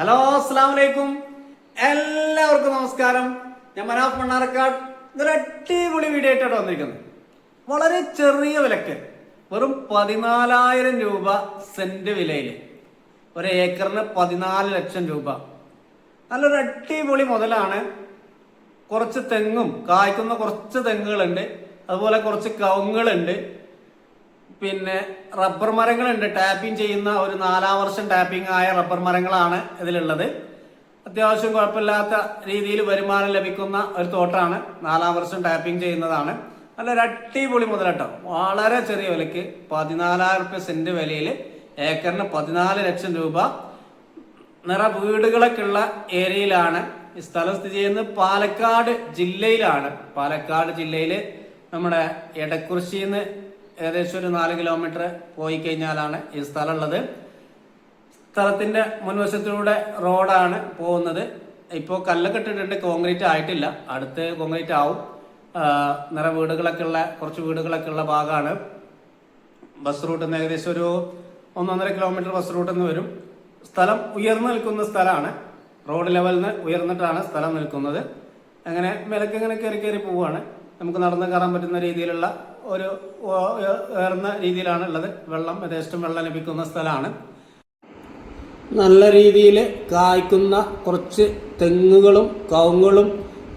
Hello അസ്സാം വലൈക്കും എല്ലാവർക്കും നമസ്കാരം. ഞാൻ മനാഫ് മണ്ണാർക്കാട്. ഇതൊരു അടിപൊളി വീഡിയോ ആയിട്ടാണ് വന്നിരിക്കുന്നത്. വളരെ ചെറിയ വിലക്ക്. വെറും പതിനാലായിരം രൂപ സെന്റ് വിലയിൽ ഒരു ഏക്കറിന് പതിനാല് ലക്ഷം രൂപ. നല്ലൊരു അടിപൊളി മുതലാണ്. കുറച്ച് തെങ്ങും കായ്ക്കുന്ന കുറച്ച് തെങ്ങുകളുണ്ട്. അതുപോലെ കുറച്ച് കവുങ്ങുകളുണ്ട്. പിന്നെ റബ്ബർ മരങ്ങളുണ്ട്. ടാപ്പിംഗ് ചെയ്യുന്ന ഒരു നാലാം വർഷം ടാപ്പിംഗ് ആയ റബ്ബർ മരങ്ങളാണ് ഇതിലുള്ളത്. അത്യാവശ്യം കുഴപ്പമില്ലാത്ത രീതിയിൽ വരുമാനം ലഭിക്കുന്ന ഒരു തോട്ടാണ് നാലാം വർഷം ടാപ്പിംഗ് ചെയ്യുന്നതാണ്. നല്ലൊരു അടിപൊളി മുതലട്ടോ. വളരെ ചെറിയ വിലക്ക് പതിനാലായിരം റുപ്യ സെന്റ് വിലയിൽ ഏക്കറിന് പതിനാല് ലക്ഷം രൂപ നിറ വീടുകളൊക്കെ ഉള്ള ഏരിയയിലാണ് ഈ സ്ഥലം സ്ഥിതി ചെയ്യുന്നത്. പാലക്കാട് ജില്ലയിലാണ്. പാലക്കാട് ജില്ലയിൽ നമ്മുടെ എടക്കുറിശിന്ന് ഏകദേശം ഒരു നാല് കിലോമീറ്റർ പോയി കഴിഞ്ഞാലാണ് ഈ സ്ഥലം ഉള്ളത് സ്ഥലത്തിന്റെ മുൻവശത്തിലൂടെ റോഡാണ് പോകുന്നത്. ഇപ്പോൾ കല്ലൊക്കെ ഇട്ടിട്ടുണ്ട് കോൺക്രീറ്റ് ആയിട്ടില്ല. അടുത്ത് കോൺക്രീറ്റ് ആവും. നിറ വീടുകളൊക്കെ ഉള്ള കുറച്ച് വീടുകളൊക്കെ ഉള്ള ഭാഗമാണ്. ബസ് നിന്ന് ഏകദേശം ഒരു ഒന്നൊന്നര കിലോമീറ്റർ ബസ് റൂട്ടിൽ നിന്ന് വരും. സ്ഥലം ഉയർന്നു നിൽക്കുന്ന സ്ഥലമാണ്. റോഡ് ലെവലിൽ നിന്ന് ഉയർന്നിട്ടാണ് സ്ഥലം നിൽക്കുന്നത്. അങ്ങനെ വിലക്ക് ഇങ്ങനെ കയറി കയറി പോവുകയാണ്. നമുക്ക് നടന്ന് കയറാൻ പറ്റുന്ന രീതിയിലുള്ള ഒരു ഉയർന്ന രീതിയിലാണ് ഉള്ളത് വെള്ളം യഥേഷ്ടം വെള്ളം ലഭിക്കുന്ന സ്ഥലമാണ്. നല്ല രീതിയിൽ കായ്ക്കുന്ന കുറച്ച് തെങ്ങുകളും കവുങ്ങുകളും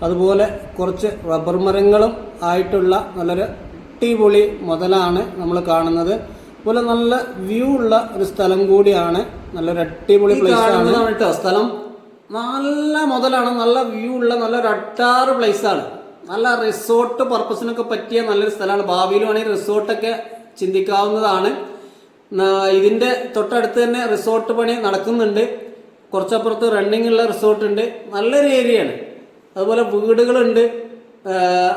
അതുപോലെ കുറച്ച് റബ്ബർ മരങ്ങളും ആയിട്ടുള്ള നല്ലൊരു അടിപൊളി മുതലാണ് നമ്മൾ കാണുന്നത്. അതുപോലെ നല്ല വ്യൂ ഉള്ള ഒരു സ്ഥലം കൂടിയാണ്. നല്ലൊരു അടിപൊളി പ്ലേസ് ആണ്. കേട്ടോ സ്ഥലം നല്ല മുതലാണ് നല്ല വ്യൂ ഉള്ള നല്ലൊരു അട്ടാറ് പ്ലേസ് ആണ്. നല്ല റിസോർട്ട് പർപ്പസിനൊക്കെ പറ്റിയ നല്ലൊരു സ്ഥലമാണ്. ഭാവിയിൽ വേണമെങ്കിൽ റിസോർട്ടൊക്കെ ചിന്തിക്കാവുന്നതാണ് ഇതിന്റെ തൊട്ടടുത്ത് തന്നെ റിസോർട്ട് പണി നടക്കുന്നുണ്ട്. കുറച്ചപ്പുറത്ത് റണ്ണിംഗ് ഉള്ള റിസോർട്ട് ഉണ്ട്. നല്ലൊരു ഏരിയയാണ് അതുപോലെ വീടുകളുണ്ട്.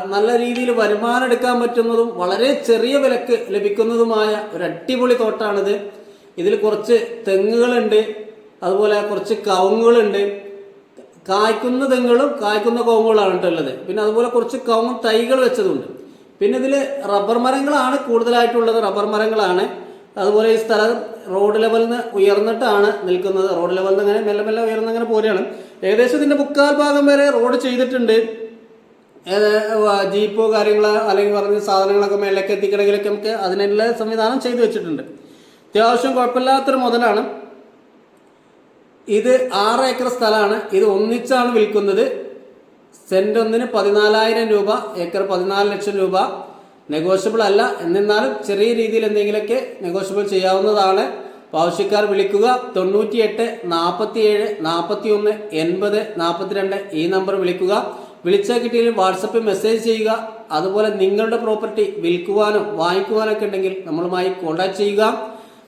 നല്ല രീതിയിൽ വരുമാനം എടുക്കാൻ പറ്റുന്നതും വളരെ ചെറിയ വിലക്ക് ലഭിക്കുന്നതുമായ ഒരു അടിപൊളി തോട്ടാണിത്. ഇതിൽ കുറച്ച് തെങ്ങുകളുണ്ട്. അതുപോലെ കുറച്ച് കവുങ്ങുകളുണ്ട്. കായ്ക്കുന്ന തെങ്ങുകളും കായ്ക്കുന്ന കോങ്ങുകളാണ് കേട്ടോ ഉള്ളത്. പിന്നെ അതുപോലെ കുറച്ച് കവുങ്ങ് തൈകൾ വെച്ചതുണ്ട്. പിന്നെ ഇതിൽ റബ്ബർ മരങ്ങളാണ് കൂടുതലായിട്ടുള്ളത്. റബ്ബർ മരങ്ങളാണ്. അതുപോലെ ഈ സ്ഥലം റോഡ് ലെവലിൽ നിന്ന് ഉയർന്നിട്ടാണ് നിൽക്കുന്നത്. റോഡ് ലെവലിൽ നിന്ന് അങ്ങനെ മെല്ലെ മെല്ലെ ഉയർന്ന് അങ്ങനെ പോരുകയാണ് ഏകദേശം ഇതിന്റെ മുക്കാൽ ഭാഗം വരെ റോഡ് ചെയ്തിട്ടുണ്ട്. ജീപ്പോ കാര്യങ്ങളോ അല്ലെങ്കിൽ പറഞ്ഞ സാധനങ്ങളൊക്കെ മേലേക്ക് എത്തിക്കണമെങ്കിലൊക്കെ നമുക്ക് അതിനെല്ലാം സംവിധാനം ചെയ്തു വെച്ചിട്ടുണ്ട്. അത്യാവശ്യം കുഴപ്പമില്ലാത്തൊരു മുതലാണ്. ഇത് ആറ് ഏക്കർ സ്ഥലമാണ്. ഇത് ഒന്നിച്ചാണ് വിൽക്കുന്നത്. സെന്റ് ഒന്നിന് പതിനാലായിരം രൂപ ഏക്കർ പതിനാല് ലക്ഷം രൂപ. നെഗോഷ്യബിൾ അല്ല. എന്നിരുന്നാലും ചെറിയ രീതിയിൽ എന്തെങ്കിലുമൊക്കെ നെഗോഷ്യബിൾ ചെയ്യാവുന്നതാണ്. ആവശ്യക്കാർ വിളിക്കുക. തൊണ്ണൂറ്റി എട്ട് നാൽപ്പത്തി ഏഴ് നാൽപ്പത്തി ഒന്ന് എൺപത് നാൽപ്പത്തിരണ്ട് ഈ നമ്പർ വിളിക്കുക. വിളിച്ചാൽ കിട്ടിയാലും വാട്സപ്പിൽ മെസ്സേജ് ചെയ്യുക. അതുപോലെ നിങ്ങളുടെ പ്രോപ്പർട്ടി വിൽക്കുവാനോ വാങ്ങിക്കുവാനൊക്കെ ഉണ്ടെങ്കിൽ നമ്മളുമായി കോൺടാക്ട് ചെയ്യുക.